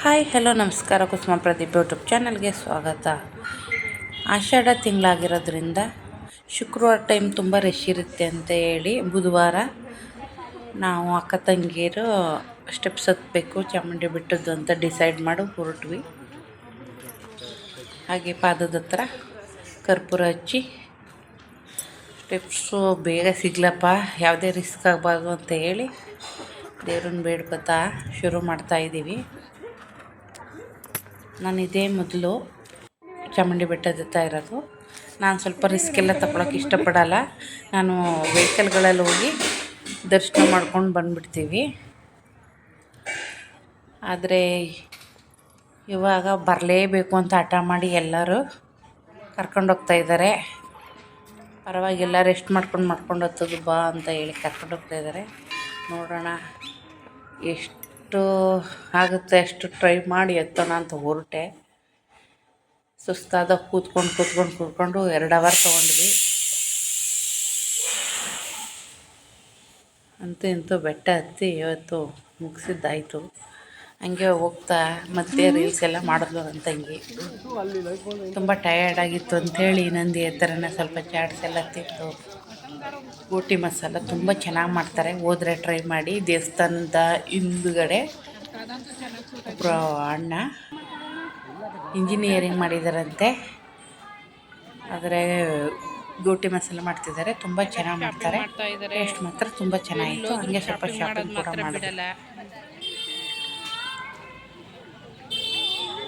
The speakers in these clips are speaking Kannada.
ಹಾಯ್ ಹಲೋ ನಮಸ್ಕಾರ. ಕುಸುಮ ಪ್ರದೀಪ್ ಯೂಟ್ಯೂಬ್ ಚಾನಲ್ಗೆ ಸ್ವಾಗತ. ಆಷಾಢ ತಿಂಗಳಾಗಿರೋದ್ರಿಂದ ಶುಕ್ರವಾರ ಟೈಮ್ ತುಂಬ ರಶ್ ಇರುತ್ತೆ ಅಂತ ಹೇಳಿ ಬುಧವಾರ ನಾವು ಅಕ್ಕ ತಂಗಿಯರು ಸ್ಟೆಪ್ಸ್ ಹತ್ತಬೇಕು ಚಾಮುಂಡಿ ಬಿಟ್ಟದ್ದು ಅಂತ ಡಿಸೈಡ್ ಮಾಡಿ ಹೊರಟ್ವಿ. ಹಾಗೆ ಪಾದದ ಹತ್ರ ಕರ್ಪೂರ ಹಚ್ಚಿ ಸ್ಟೆಪ್ಸು ಬೇಗ ಸಿಗ್ಲಪ್ಪ, ಯಾವುದೇ ರಿಸ್ಕ್ ಆಗಬಾರ್ದು ಅಂತ ಹೇಳಿ ದೇವ್ರನ್ನ ಬೇಡ್ಕೊತಾ ಶುರು ಮಾಡ್ತಾ ಇದ್ದೀವಿ ನಾನು ಇದೇ ಮೊದಲು ಚಾಮುಂಡಿ ಬೆಟ್ಟದ ಹತ್ತ ಇರೋದು. ನಾನು ಸ್ವಲ್ಪ ರಿಸ್ಕ್ ಎಲ್ಲ ತಗೊಳಕ್ಕೆ ಇಷ್ಟಪಡಲ್ಲ. ನಾನು ವೆಹಿಕಲ್ಗಳಲ್ಲಿ ಹೋಗಿ ದರ್ಶನ ಮಾಡ್ಕೊಂಡು ಬಂದ್ಬಿಡ್ತೀವಿ. ಆದರೆ ಇವಾಗ ಬರಲೇಬೇಕು ಅಂತ ಹಠ ಮಾಡಿ ಎಲ್ಲರೂ ಕರ್ಕೊಂಡು ಹೋಗ್ತಾ ಇದ್ದಾರೆ. ಪರವಾಗಿಲ್ಲ ರೆಸ್ಟ್ ಮಾಡ್ಕೊಂಡು ಮಾಡ್ಕೊಂಡು ಹತ್ತೋದು ಬಾ ಅಂತ ಹೇಳಿ ಕರ್ಕೊಂಡು ಹೋಗ್ತಾ ಇದ್ದಾರೆ. ನೋಡೋಣ ಎಷ್ಟು ಆಗುತ್ತೆ ಅಷ್ಟು ಟ್ರೈ ಮಾಡಿ ಎತ್ತೋಣ ಅಂತ ಹೊರಟೆ. ಸುಸ್ತಾದ ಕೂತ್ಕೊಂಡು ಕೂತ್ಕೊಂಡು ಕೂತ್ಕೊಂಡು ಎರಡು ಅವರ್ ತೊಗೊಂಡ್ವಿ. ಅಂತೂ ಇಂತೂ ಬೆಟ್ಟ ಹತ್ತಿ ಇವತ್ತು ಮುಗಿಸಿದ್ದಾಯಿತು. ಹಂಗೆ ಹೋಗ್ತಾ ಮತ್ತೆ ರೀಲ್ಸ್ ಎಲ್ಲ ಮಾಡಿದ್ಲು ನನ್ನ ತಂಗಿ ತುಂಬ ಟಯರ್ಡ್ ಆಗಿತ್ತು ಅಂಥೇಳಿ ನಂದಿ ಎತ್ತರನ ಸ್ವಲ್ಪ ಚಾಟ್ಸ್ ಎಲ್ಲ ತಿಂದು ಗೋಟಿ ಮಸಾಲ ತುಂಬ ಚೆನ್ನಾಗಿ ಮಾಡ್ತಾರೆ. ಹೋದರೆ ಟ್ರೈ ಮಾಡಿ ದೇವಸ್ಥಾನದ ಹಿಂದುಗಡೆ ಒಬ್ಬರು ಅಣ್ಣ ಇಂಜಿನಿಯರಿಂಗ್ ಮಾಡಿದಾರಂತೆ. ಆದರೆ ಗೋಟಿ ಮಸಾಲ ಮಾಡ್ತಿದ್ದಾರೆ. ತುಂಬ ಚೆನ್ನಾಗಿ ಮಾಡ್ತಾರೆ. ಟೇಸ್ಟ್ ಮಾತ್ರ ತುಂಬ ಚೆನ್ನಾಗಿತ್ತು. ಹಂಗೆ ಸ್ವಲ್ಪ ಶಾಪಿಂಗ್ ಕೂಡ ಮಾಡಿದೆ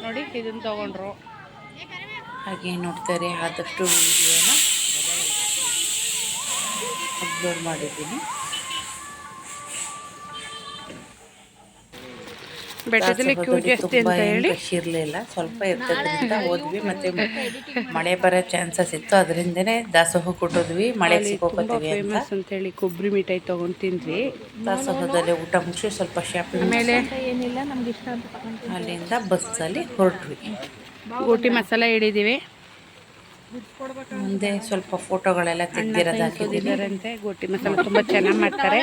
ನೋಡಿ ಇದನ್ನು ತಗೊಂಡ್ರು. ಹಾಗೆ ನೋಡ್ತಾರೆ ಆದಷ್ಟು ವಿಡಿಯೋನ ಅಪ್ಲೋಡ್ ಮಾಡಿದ್ದೀನಿ. ಬೆಟ್ಟದಲ್ಲಿ ಕ್ಯೂ ಜಾಸ್ತಿ ಅಂತ ಹೇಳಿ? ಇರಲಿಲ್ಲ ಸ್ವಲ್ಪ ಇರ್ತದ್ರಿಂದ ಹೋದ್ವಿ ಮತ್ತೆ ಮಳೆ ಬರೋ ಚಾನ್ಸಸ್ ಇತ್ತು ಅದರಿಂದನೇ ದಾಸೋಹ ಕೊಟ್ಟೋದ್ವಿ ಮಳೆ ಅಂತ. ಫೇಮಸ್ ಅಂತ ಹೇಳಿ ಕೊಬ್ಬರಿ ಮಿಠಾಯಿ ತಗೊಂಡ್ ತಿಂದ್ವಿ ದಾಸೋಹದಲ್ಲಿ ಊಟ ಮುಗಿಸಿ ಸ್ವಲ್ಪ ಶಾಪಿಂಗ್ ಮೇಲೆ ಅಲ್ಲಿಂದ ಬಸ್ಸಲ್ಲಿ ಹೊರಟ್ವಿ. ಗೋಟಿ ಮಸಾಲ ಹಿಡಿದೀವಿ. ಮುಂದೆ ಸ್ವಲ್ಪ ಫೋಟೋಗಳೆಲ್ಲ ತೆಗೆದಿರೋದಾಗಿದ್ದಾರಂತೆ ಗೋಟಿ ಮಸಾಲ ತುಂಬ ಚೆನ್ನಾಗಿ ಮಾಡ್ತಾರೆ.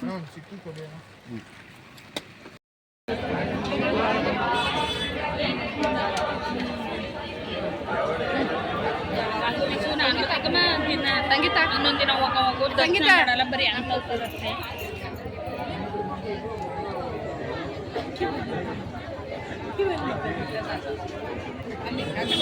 ಹ್ಞೂ ಸಂಗೀತ ಇನ್ನೊಂದಿನ ಹೋಗ ಹೋಗು ಸಂಗೀತ ಮಾಡಲ್ಲ ಬರೀ ಹಣ ಅಷ್ಟೇ ಅಲ್ಲಿ.